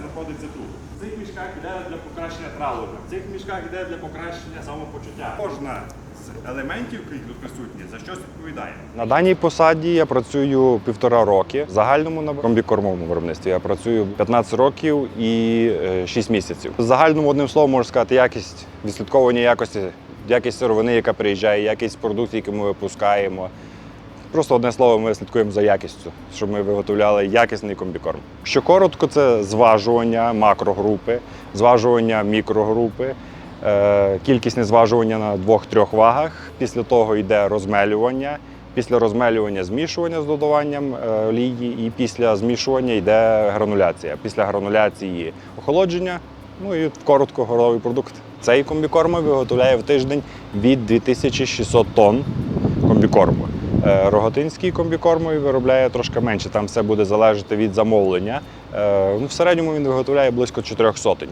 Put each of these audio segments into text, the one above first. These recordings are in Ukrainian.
знаходиться тут. В цих мішках йде для покращення травлення, в цих мішках йде для покращення самопочуття. Кожна з елементів, які тут присутні, за щось відповідає. На даній посаді я працюю півтора роки. В загальному на комбікормовому виробництві я працюю 15 років і 6 місяців. В загальному одним словом можна сказати, якість відслідковування якості, якість сировини, яка приїжджає, якість продуктів, які ми випускаємо. Просто одне слово, ми слідкуємо за якістю, щоб ми виготовляли якісний комбікорм. Що коротко, це зважування макрогрупи, зважування мікрогрупи, е, кількісне зважування на двох-трьох вагах. Після того йде розмелювання. Після розмелювання змішування з додаванням е, олії, і після змішування йде грануляція. Після грануляції охолодження. Ну і коротко горовий продукт. Цей комбікорм виготовляє в тиждень від 2600 тонн комбікорму. Е, Рогатинський комбікормовий виробляє трошки менше, там все буде залежати від замовлення. Е, Ну, в середньому він виготовляє близько 4 сотень.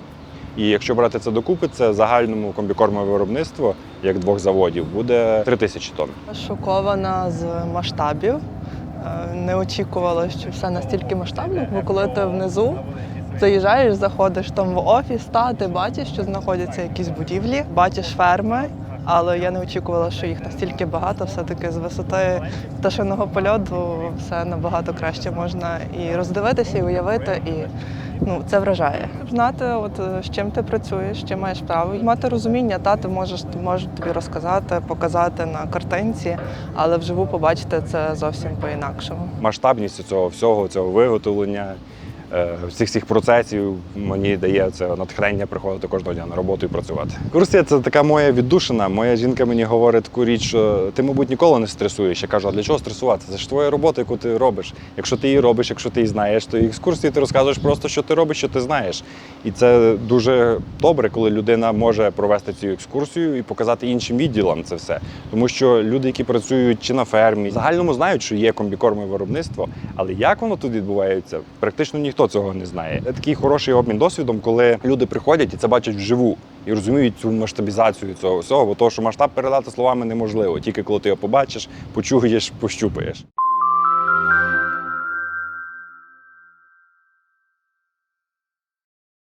І якщо брати це докупи, це загальному комбікормове виробництво, як двох заводів, буде 3 тисячі тонн. Шокована з масштабів. Е, Не очікувала, що все настільки масштабно, бо коли ти внизу заїжджаєш, заходиш там в офіс, та ти бачиш, що знаходяться якісь будівлі, бачиш ферми. Але я не очікувала, що їх настільки багато. Все-таки з висоти пташиного польоту все набагато краще можна і роздивитися, і уявити, і ну це вражає. Знати, от з чим ти працюєш, з чим маєш право, і мати розуміння, та ти можеш можуть тобі розказати, показати на картинці, але вживу побачити це зовсім по-інакшому. Масштабність цього всього, цього виготовлення, всіх цих процесів мені дає це натхнення приходити кожного дня на роботу і працювати. Курсія це така моя віддушина. Моя жінка мені говорить таку річ, що ти, мабуть, ніколи не стресуєш. Я кажу, а для чого стресувати? Це ж твоя робота, яку ти робиш. Якщо ти її робиш, якщо ти її знаєш, то екскурсії ти розказуєш просто, що ти робиш, що ти знаєш. І це дуже добре, коли людина може провести цю екскурсію і показати іншим відділам це все. Тому що люди, які працюють чи на фермі, в загальному знають, що є комбікорме виробництво, але як воно тут відбувається, практично ніхто цього не знає. Це такий хороший обмін досвідом, коли люди приходять і це бачать вживу. І розуміють цю масштабізацію цього всього, бо того, що масштаб передати словами неможливо, тільки коли ти його побачиш, почуєш, пощупаєш.